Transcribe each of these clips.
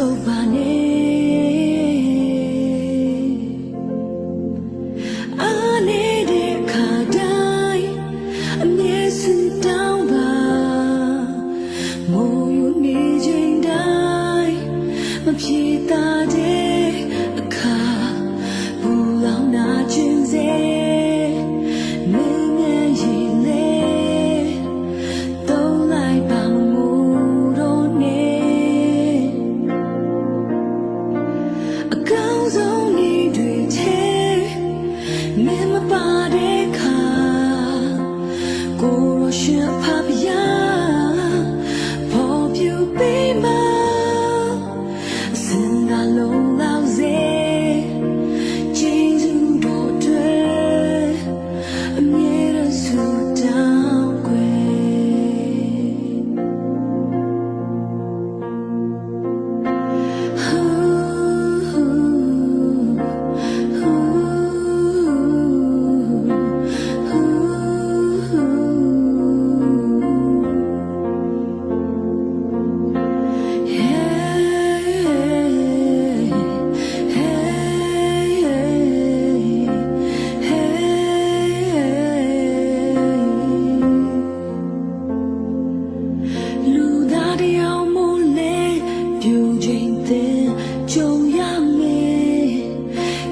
ဆုတ်ပါနဲ့အားနေတဲ့ခါတိုင်းအမြဲစင်တောင်းပါမိုးယူနေချိန်တိုင်းမဖြေတာတဲ့ me.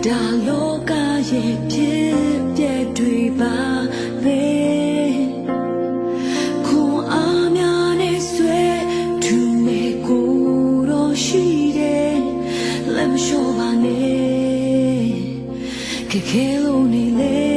ဒါလောကရဲ့ဖြစ်ပျက်တွေပါပဲခွန်အားများနဲ့ဆွဲသူမေကိုတော့ရှိတယ်လက်မလျှော့ပါနဲ့ခက်ခဲလို့နေလေ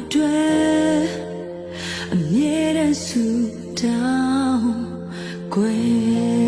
အတွက်အမြဲတမ်းဆူတောင်း queen